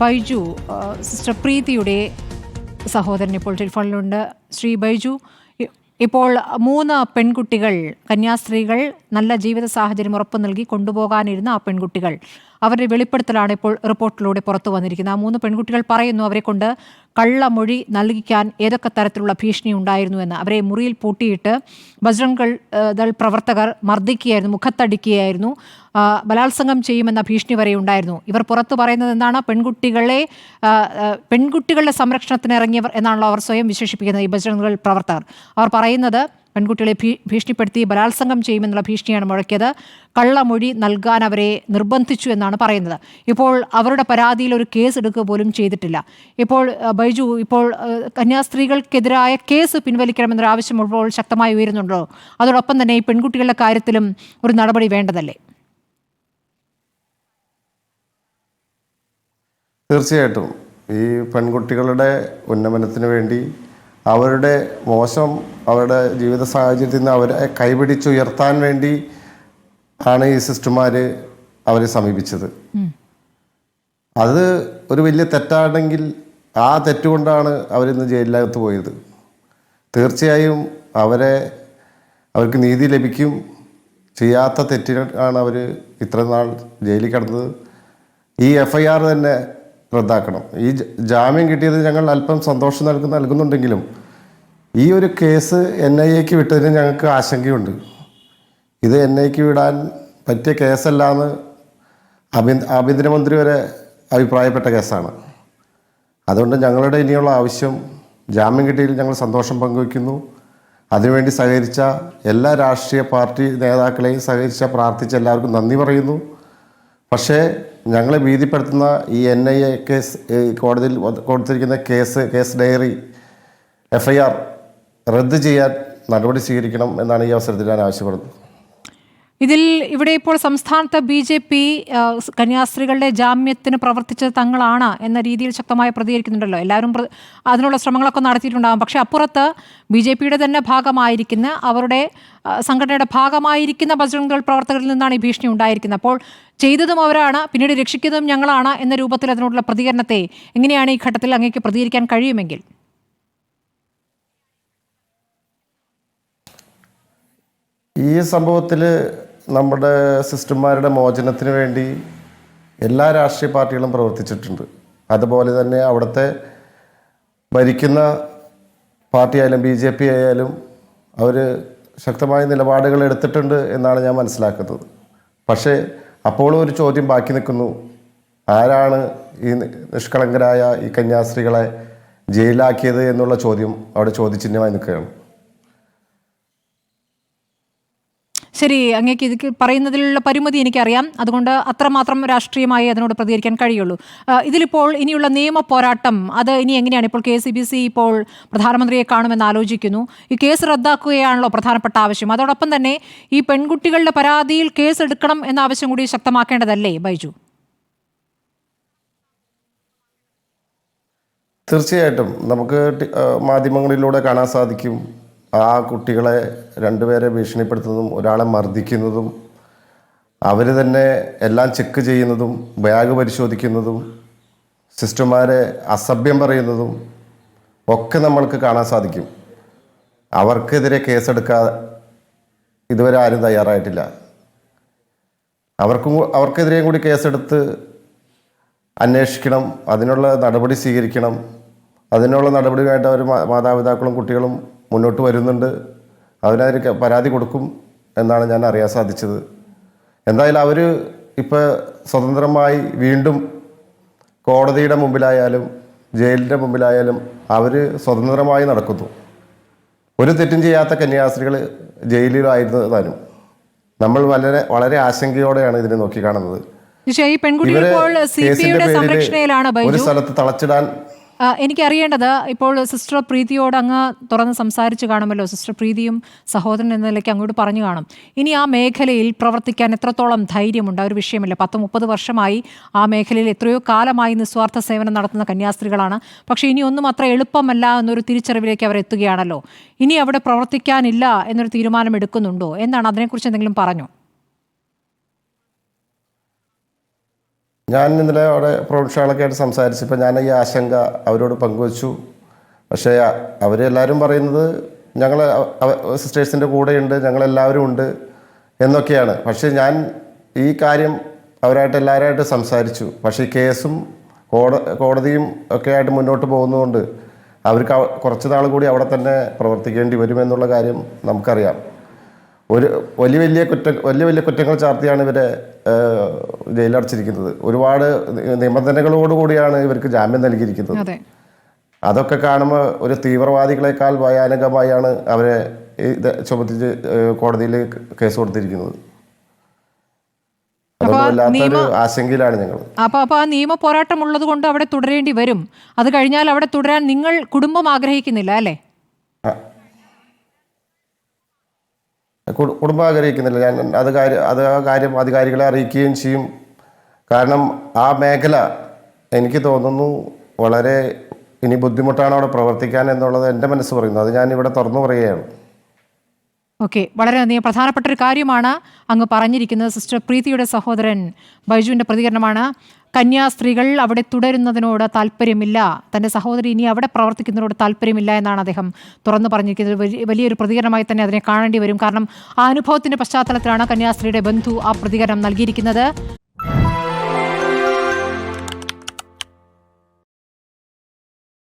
Baiju sister പ്രീതിയുടെ സഹോദരൻ ഇപ്പോൾ ടെലിഫോണിലുണ്ട്. ശ്രീ ബൈജു ഇപ്പോൾ മൂന്ന് പെൺകുട്ടികൾ കന്യാസ്ത്രീകൾ നല്ല ജീവിത സാഹചര്യം ഉറപ്പു നൽകി കൊണ്ടുപോകാനിരുന്ന ആ പെൺകുട്ടികൾ. അവരുടെ വെളിപ്പെടുത്തലാണ് ഇപ്പോൾ റിപ്പോർട്ടിലൂടെ പുറത്തു വന്നിരിക്കുന്നത്. ആ മൂന്ന് പെൺകുട്ടികൾ പറയുന്നു അവരെ കൊണ്ട് കള്ളമൊഴി നൽകിക്കാൻ ഏതൊക്കെ തരത്തിലുള്ള ഭീഷണി ഉണ്ടായിരുന്നു എന്ന്. അവരെ മുറിയിൽ പൂട്ടിയിട്ട് ബജ്രംഗ് ദൾ പ്രവർത്തകർ മർദ്ദിക്കുകയായിരുന്നു മുഖത്തടിക്കുകയായിരുന്നു ബലാത്സംഗം ചെയ്യുമെന്ന ഭീഷണി വരെ ഉണ്ടായിരുന്നു. ഇവർ പുറത്തു പറയുന്നത് എന്താണ്? പെൺകുട്ടികളെ പെൺകുട്ടികളുടെ സംരക്ഷണത്തിന് ഇറങ്ങിയവർ എന്നാണല്ലോ അവർ സ്വയം വിശേഷിപ്പിക്കുന്നത് ഈ ബജ്രംഗ് ദൾ പ്രവർത്തകർ. അവർ പറയുന്നത് പെൺകുട്ടികളെ ഭീഷണിപ്പെടുത്തി ബലാത്സംഗം ചെയ്യുമെന്നുള്ള ഭീഷണിയാണ് മുഴക്കിയത്. കള്ളമൊഴി നൽകാൻ അവരെ നിർബന്ധിച്ചു എന്നാണ് പറയുന്നത്. ഇപ്പോൾ അവരുടെ പരാതിയിൽ ഒരു കേസ് എടുക്കുക പോലും ചെയ്തിട്ടില്ല. ഇപ്പോൾ ബൈജു ഇപ്പോൾ കന്യാസ്ത്രീകൾക്കെതിരായ കേസ് പിൻവലിക്കണമെന്നൊരു ആവശ്യം ഇപ്പോൾ ശക്തമായി ഉയരുന്നുണ്ടോ? അതോടൊപ്പം തന്നെ ഈ പെൺകുട്ടികളുടെ കാര്യത്തിലും ഒരു നടപടി വേണ്ടതല്ലേ? തീർച്ചയായിട്ടും. ഈ പെൺകുട്ടികളുടെ ഉന്നമനത്തിന് വേണ്ടി അവരുടെ മോശം അവരുടെ ജീവിത സാഹചര്യത്തിൽ നിന്ന് അവരെ കൈപിടിച്ചുയർത്താൻ വേണ്ടി ആണ് ഈ സിസ്റ്റർമാർ അവരെ സമീപിച്ചത്. അത് ഒരു വലിയ തെറ്റാണെങ്കിൽ ആ തെറ്റുകൊണ്ടാണ് അവരിന്ന് ജയിലിനകത്ത് പോയത്. തീർച്ചയായും അവരെ അവർക്ക് നീതി ലഭിക്കും. ചെയ്യാത്ത തെറ്റിനാണ് അവർ ഇത്ര നാൾ ജയിലിൽ കിടന്നത്. ഈ എഫ് ഐ ആർ തന്നെ റദ്ദാക്കണം. ഈ ജാമ്യം കിട്ടിയത് ഞങ്ങൾ അല്പം സന്തോഷം നൽകുന്ന നൽകുന്നുണ്ടെങ്കിലും ഈ ഒരു കേസ് എൻ ഐ എക്ക് വിട്ടതിന് ഞങ്ങൾക്ക് ആശങ്കയുണ്ട്. ഇത് എൻ ഐക്ക് വിടാൻ പറ്റിയ കേസല്ല എന്ന് ആഭ്യന്ത ആഭ്യന്തരമന്ത്രി വരെ അഭിപ്രായപ്പെട്ട കേസാണ്. അതുകൊണ്ട് ഞങ്ങളുടെ ഇനിയുള്ള ആവശ്യം ജാമ്യം കിട്ടിയതിൽ ഞങ്ങൾ സന്തോഷം പങ്കുവയ്ക്കുന്നു. അതിനുവേണ്ടി സഹകരിച്ച എല്ലാ രാഷ്ട്രീയ പാർട്ടി നേതാക്കളെയും സഹകരിച്ച പ്രാർത്ഥിച്ച എല്ലാവർക്കും നന്ദി പറയുന്നു. പക്ഷേ ഞങ്ങളെ ഭീതിപ്പെടുത്തുന്ന ഈ എൻ ഐ എ കേസ് കോടതിയിൽ കൊടുത്തിരിക്കുന്ന case case diary F I R റദ്ദ് ചെയ്യാൻ നടപടി സ്വീകരിക്കണം എന്നാണ് ഈ അവസരത്തിൽ ഞാൻ ആവശ്യപ്പെടുന്നത്. ഇതിൽ ഇവിടെ ഇപ്പോൾ സംസ്ഥാനത്ത് ബി ജെ പി കന്യാസ്ത്രീകളുടെ ജാമ്യത്തിന് പ്രവർത്തിച്ചത് തങ്ങളാണ് എന്ന രീതിയിൽ ശക്തമായി പ്രതികരിക്കുന്നുണ്ടല്ലോ. എല്ലാവരും അതിനുള്ള ശ്രമങ്ങളൊക്കെ നടത്തിയിട്ടുണ്ടാകും പക്ഷേ അപ്പുറത്ത് ബി ജെ പിയുടെ തന്നെ ഭാഗമായിരിക്കുന്ന അവരുടെ സംഘടനയുടെ ഭാഗമായിരിക്കുന്ന ബജറംഗ് ദൾ പ്രവർത്തകരിൽ നിന്നാണ് ഈ ഭീഷണി ഉണ്ടായിരിക്കുന്നത്. അപ്പോൾ ചെയ്തതും അവരാണ് പിന്നീട് രക്ഷിക്കുന്നതും ഞങ്ങളാണ് എന്ന രൂപത്തിൽ അതിനോടുള്ള പ്രതികരണത്തെ എങ്ങനെയാണ് ഈ ഘട്ടത്തിൽ അങ്ങേക്ക് പ്രതികരിക്കാൻ കഴിയുമെങ്കിൽ? ഈ സംഭവത്തിൽ നമ്മുടെ സിസ്റ്റർമാരുടെ മോചനത്തിന് വേണ്ടി എല്ലാ രാഷ്ട്രീയ പാർട്ടികളും പ്രവർത്തിച്ചിട്ടുണ്ട്. അതുപോലെ തന്നെ അവിടുത്തെ ഭരിക്കുന്ന പാർട്ടി ആയാലും ബി ജെ പി ആയാലും അവർ ശക്തമായ നിലപാടുകൾ എടുത്തിട്ടുണ്ട് എന്നാണ് ഞാൻ മനസ്സിലാക്കുന്നത്. പക്ഷേ അപ്പോഴും ഒരു ചോദ്യം ബാക്കി നിൽക്കുന്നു. ആരാണ് ഈ നിഷ്കളങ്കരായ ഈ കന്യാസ്ത്രീകളെ ജയിലാക്കിയത് എന്നുള്ള ചോദ്യം അവിടെ ചോദ്യചിഹ്നമായി നിൽക്കുകയാണ്. ശരി അങ്ങേക്ക് ഇത് പറയുന്നതിലുള്ള പരിമിതി എനിക്കറിയാം. അതുകൊണ്ട് അത്രമാത്രം രാഷ്ട്രീയമായി അതിനോട് പ്രതികരിക്കാൻ കഴിയുള്ളൂ. ഇതിലിപ്പോൾ ഇനിയുള്ള നിയമ പോരാട്ടം അത് ഇനി എങ്ങനെയാണ്? ഇപ്പോൾ കെ സി ബി സി ഇപ്പോൾ പ്രധാനമന്ത്രിയെ കാണുമെന്ന് ആലോചിക്കുന്നു. ഈ കേസ് റദ്ദാക്കുകയാണല്ലോ പ്രധാനപ്പെട്ട ആവശ്യം. അതോടൊപ്പം തന്നെ ഈ പെൺകുട്ടികളുടെ പരാതിയിൽ കേസ് എടുക്കണം എന്ന ആവശ്യം കൂടി ശക്തമാക്കേണ്ടതല്ലേ ബൈജു? തീർച്ചയായിട്ടും. നമുക്ക് മാധ്യമങ്ങളിലൂടെ കാണാൻ സാധിക്കും. ആ കുട്ടികളെ രണ്ടുപേരെ ഭീഷണിപ്പെടുത്തുന്നതും ഒരാളെ മർദ്ദിക്കുന്നതും അവർ തന്നെ എല്ലാം ചെക്ക് ചെയ്യുന്നതും ബാഗ് പരിശോധിക്കുന്നതും സിസ്റ്റർമാരെ അസഭ്യം പറയുന്നതും ഒക്കെ നമ്മൾക്ക് കാണാൻ സാധിക്കും. അവർക്കെതിരെ കേസെടുക്കാൻ ഇതുവരെ ആരും തയ്യാറായിട്ടില്ല. അവർക്കും അവർക്കെതിരെയും കൂടി കേസെടുത്ത് അന്വേഷിക്കണം അതിനുള്ള നടപടി സ്വീകരിക്കണം. അതിനുള്ള നടപടിയായിട്ട് അവർ മാതാപിതാക്കളും കുട്ടികളും മുന്നോട്ട് വരുന്നുണ്ട്. അവരതിന് ക- പരാതി കൊടുക്കും എന്നാണ് ഞാൻ അറിയാൻ സാധിച്ചത്. എന്തായാലും അവർ ഇപ്പോൾ സ്വതന്ത്രമായി വീണ്ടും കോടതിയുടെ മുമ്പിലായാലും ജയിലിന്റെ മുമ്പിലായാലും അവർ സ്വതന്ത്രമായി നടക്കുന്നു. ഒരു തെറ്റും ചെയ്യാത്ത കന്യാസ്ത്രീകൾ ജയിലിലായിരുന്നു താനും നമ്മൾ വളരെ വളരെ ആശങ്കയോടെയാണ് ഇതിനെ നോക്കിക്കാണുന്നത് ഒരു സ്ഥലത്ത് തളച്ചിടാൻ എനിക്കറിയേണ്ടത് ഇപ്പോൾ സിസ്റ്റർ പ്രീതിയോട് അങ്ങ് തുറന്ന് സംസാരിച്ച് കാണുമല്ലോ. സിസ്റ്റർ പ്രീതിയും സഹോദരൻ എന്ന നിലയ്ക്ക് അങ്ങോട്ട് പറഞ്ഞു കാണും. ഇനി ആ മേഖലയിൽ പ്രവർത്തിക്കാൻ എത്രത്തോളം ധൈര്യമുണ്ട്? ഒരു വിഷയമില്ല. പത്ത് മുപ്പത് വർഷമായി ആ മേഖലയിൽ എത്രയോ കാലമായി നിസ്വാർത്ഥ സേവനം നടത്തുന്ന കന്യാസ്ത്രീകളാണ്. പക്ഷേ ഇനി ഒന്നും അത്ര എളുപ്പമല്ല എന്നൊരു തിരിച്ചറിവിലേക്ക് അവർ എത്തുകയാണല്ലോ. ഇനി അവിടെ പ്രവർത്തിക്കാനില്ല എന്നൊരു തീരുമാനം എടുക്കുന്നുണ്ടോ? എന്നാണ് അതിനെക്കുറിച്ച് എന്തെങ്കിലും പറഞ്ഞോ? ഞാൻ ഇന്നലെ അവിടെ പ്രൊഫഷണലൊക്കെ ആയിട്ട് സംസാരിച്ചപ്പോൾ ഞാൻ ഈ ആശങ്ക അവരോട് പങ്കുവച്ചു. പക്ഷേ അവരെല്ലാവരും പറയുന്നത് ഞങ്ങൾ സിസ്റ്റേഴ്സിന്റെ കൂടെയുണ്ട് ഞങ്ങളെല്ലാവരും ഉണ്ട് എന്നൊക്കെയാണ്. പക്ഷേ ഞാൻ ഈ കാര്യം അവരായിട്ട് എല്ലാവരുമായിട്ട് സംസാരിച്ചു. പക്ഷേ കേസും കോട കോടതിയും ഒക്കെ ആയിട്ട് മുന്നോട്ട് പോകുന്നതുകൊണ്ട് അവർക്ക് അവ- കുറച്ച് നാൾ കൂടി അവിടെ തന്നെ പ്രവർത്തിക്കേണ്ടി വരുമെന്നുള്ള കാര്യം നമുക്കറിയാം. ഒരു വലിയ വലിയ കുറ്റ വലിയ വലിയ കുറ്റങ്ങൾ ചാർത്തിയാണ് ഇവരെ ജയിലടച്ചിരിക്കുന്നത്. ഒരുപാട് നിബന്ധനകളോടുകൂടിയാണ് ഇവർക്ക് ജാമ്യം നൽകിയിരിക്കുന്നത്. അതെ. അതൊക്കെ കാണുമ്പോൾ ഒരു തീവ്രവാദികളെക്കാൾ ഭയാനകമായാണ് അവരെ ഇത് ചുമത്തിച്ച് കോടതിയിൽ കേസ് കൊടുത്തിരിക്കുന്നത്. ആശങ്കയിലാണ് ഞങ്ങൾ. അപ്പോൾ അപ്പോൾ ആ നിയമ പോരാട്ടം ഉള്ളത് കൊണ്ട് അവിടെ തുടരേണ്ടി വരും. അത് കഴിഞ്ഞാൽ അവിടെ തുടരാൻ നിങ്ങൾ കുടുംബം ആഗ്രഹിക്കുന്നില്ല അല്ലേ? കുടുംബം ആഗ്രഹിക്കുന്നില്ല. ഞാൻ അത് കാര്യം അത് ആ കാര്യം അധികാരികളെ അറിയിക്കുകയും ചെയ്യും. കാരണം ആ മേഖല എനിക്ക് തോന്നുന്നു വളരെ ഇനി ബുദ്ധിമുട്ടാണ് അവിടെ പ്രവർത്തിക്കാൻ എന്നുള്ളത് എന്റെ മനസ്സ് പറയുന്നു. അത് ഞാൻ ഇവിടെ തുറന്നു പറയുകയാണ്. ഓക്കെ. വളരെ നന്ദി പ്രധാനപ്പെട്ട ഒരു കാര്യമാണ് അങ്ങ് പറഞ്ഞിരിക്കുന്നത് സിസ്റ്റർ പ്രീതിയുടെ സഹോദരൻ ബൈജുവിന്റെ പ്രതികരണമാണ്. കന്യാസ്ത്രീകൾ അവിടെ തുടരുന്നതിനോട് താല്പര്യമില്ല. തന്റെ സഹോദരി ഇനി അവിടെ പ്രവർത്തിക്കുന്നതിനോട് താല്പര്യമില്ല എന്നാണ് അദ്ദേഹം തുറന്നു പറഞ്ഞിരിക്കുന്നത്. വലിയൊരു പ്രതികരണമായി തന്നെ അതിനെ കാണേണ്ടി വരും. കാരണം ആ അനുഭവത്തിന്റെ പശ്ചാത്തലത്തിലാണ് കന്യാസ്ത്രീയുടെ ബന്ധു ആ പ്രതികരണം നൽകിയിരിക്കുന്നത്.